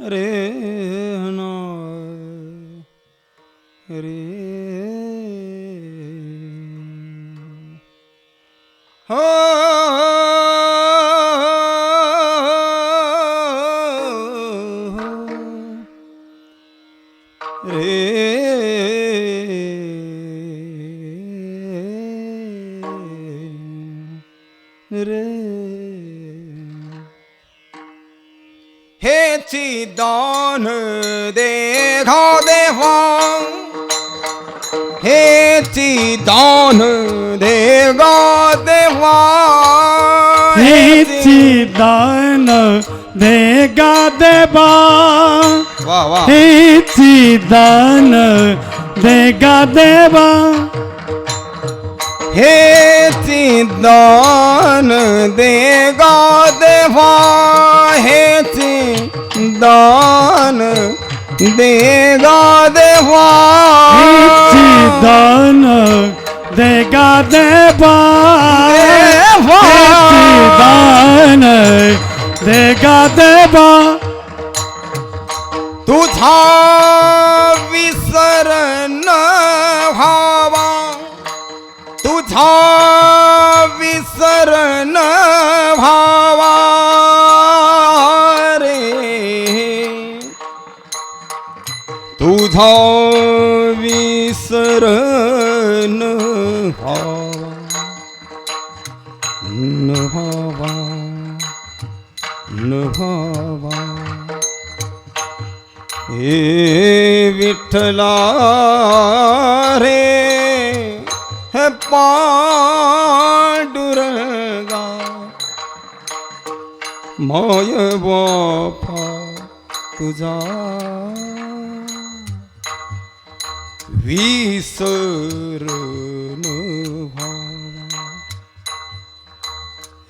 रे ना रे हो रे रे हेची दान देघा देवा हेची दान देगा देवा हेची दान देगा देवा वा वा हेची दान देगा देवा हेची दान देगा देवा हेची ਦਾਨ ਦੇਗਾ ਦੇਵਾ ਜੀ ਦਾਨ ਦੇਗਾ ਦੇਵਾ तुझा विसरण भावा व्हावा न न हे विठ्ठला रे हे पांडुरंगा. माय बापा तुझा विसरण व्हावा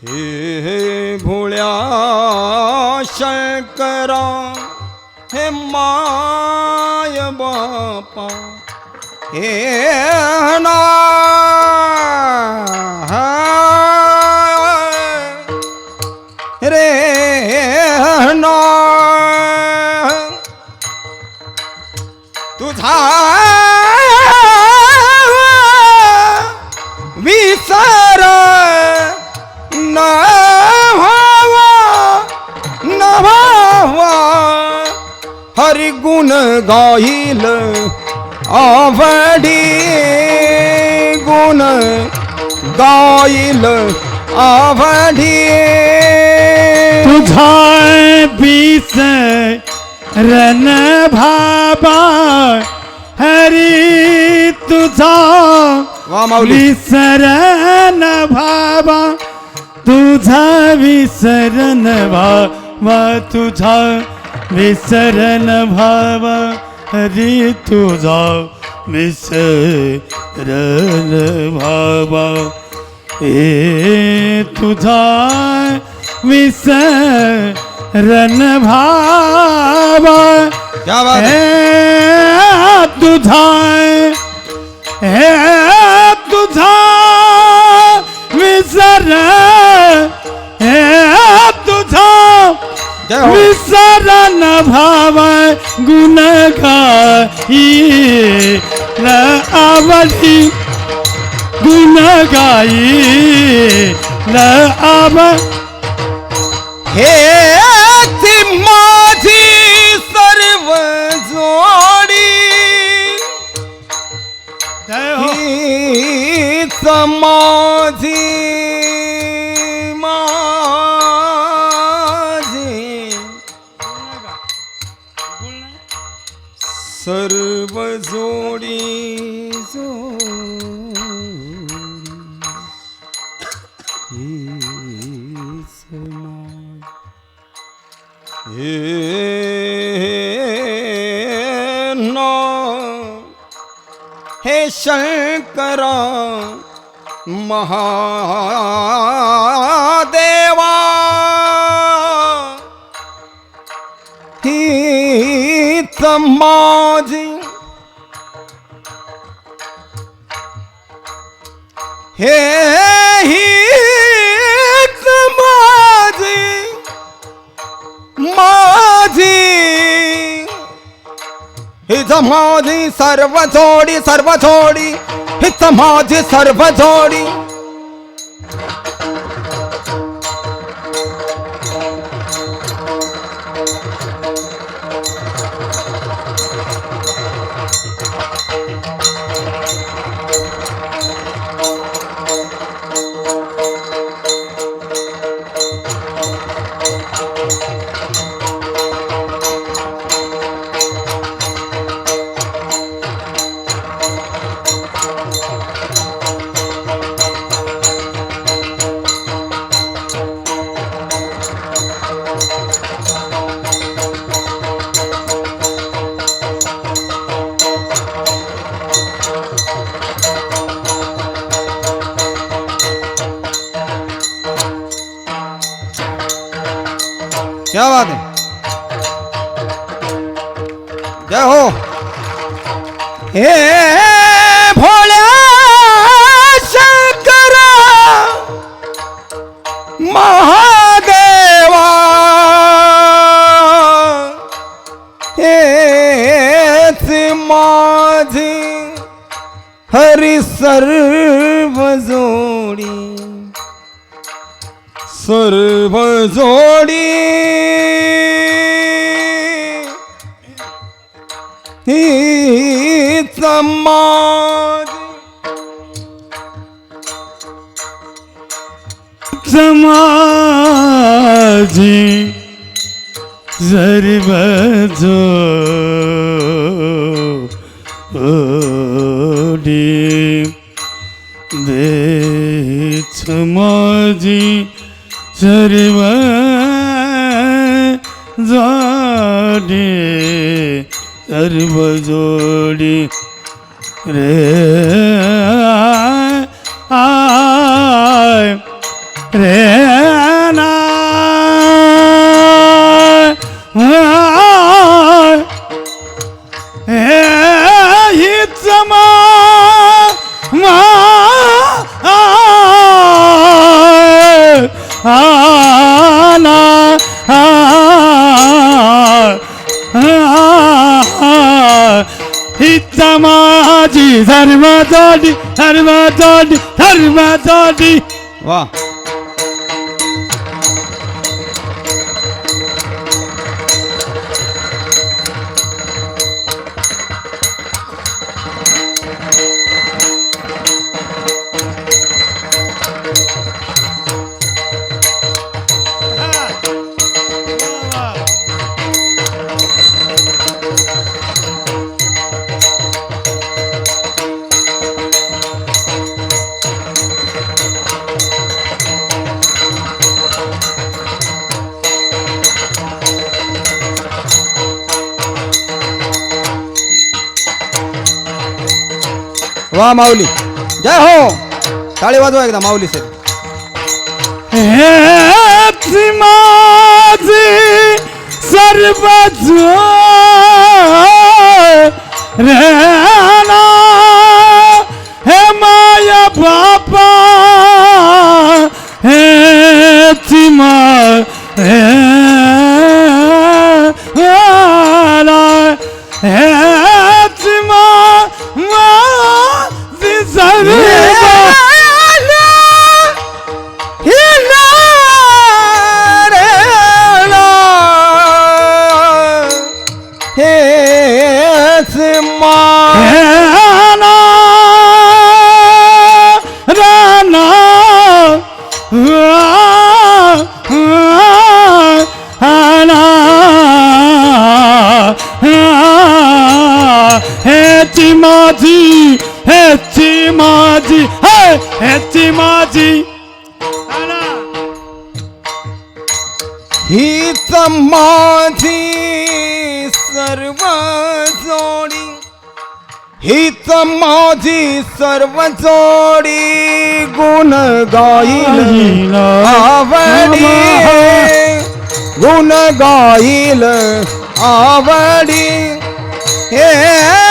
हे भोळ्या शंकरा हे माय बापा हे ना. रे ना. तुझा न व्हावा हरि गुण गाईल आवडी गुण गाईल आवडी। तुझा बीस रन भाबा हरी तुझा वा माऊली विसरन भाबा तुझा विसरन भावा तुझा विसरन भावा हरी तुझा विसरन भावा ए तुझा विसरन भावा क्या बात है? हे तुझा हे तुझा विसर हे तुझा हो. विसरन भाव गुण गाई ल आवडी गुण गाई ल आव हे हे नो हे शंकरा महादेवा हीच माझी हे हिच माझी सर्व जोडी सर्व जोडी हिच माझी सर्व जोडी क्या बात है? जय हो। हे भोळ्या शंकर महादेवा। हेच माझी हरी सर्व जोडी सर्व जोडी समाज समाजी सर्व जोडी देच माझी सर्व जोडी सर्व Re தோண்டி தருமா தோண்டி தருமா தோண்டி வா हा माऊली. जय हो. टाळी वाजवा एकदा माऊली सर माझी सर्व रेना हे माया बापा. हे मा माझी हेची माझी हे हेची माझी. हीच माझी सर्व जोडी. हीच माझी सर्व जोडी गुण गाईल आवडी. गुण गाईल आवडी. हे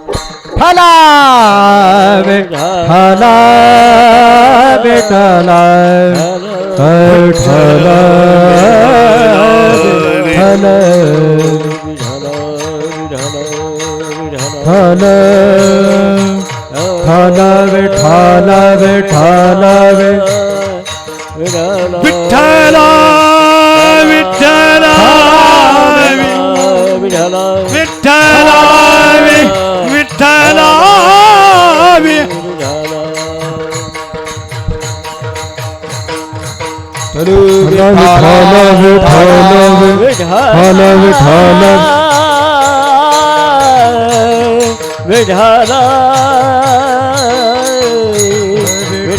हलावे हलावे हलावे हलावे हलावे ठाला ठाला ठाला ঢালব ঢালব ঢালব ঢালব ঢালব বিঢালা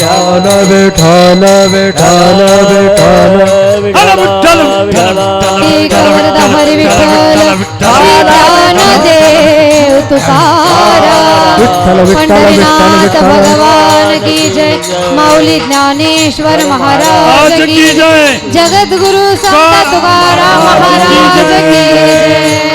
ঢালব ঢালব ঢালব ঢালব ঢালব ঢালব হরি বিঠাল ঢালান দেও তুকারা বিঠাল বিঠাল বিঠাল ভগবান की जय माऊली ज्ञानेश्वर महाराज की जय। जगद्गुरु संत तुकाराम महाराज की जय।